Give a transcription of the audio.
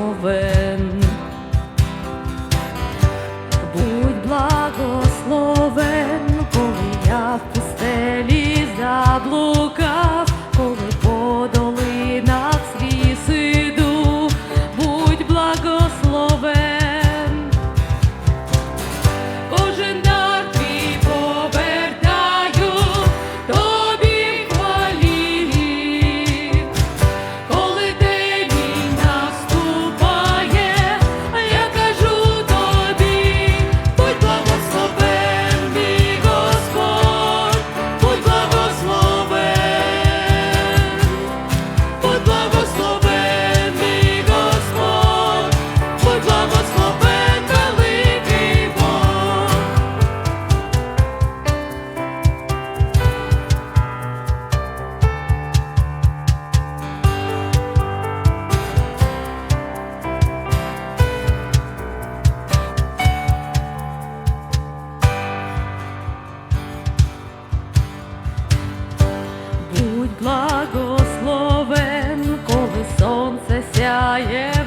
over. сонце сяє.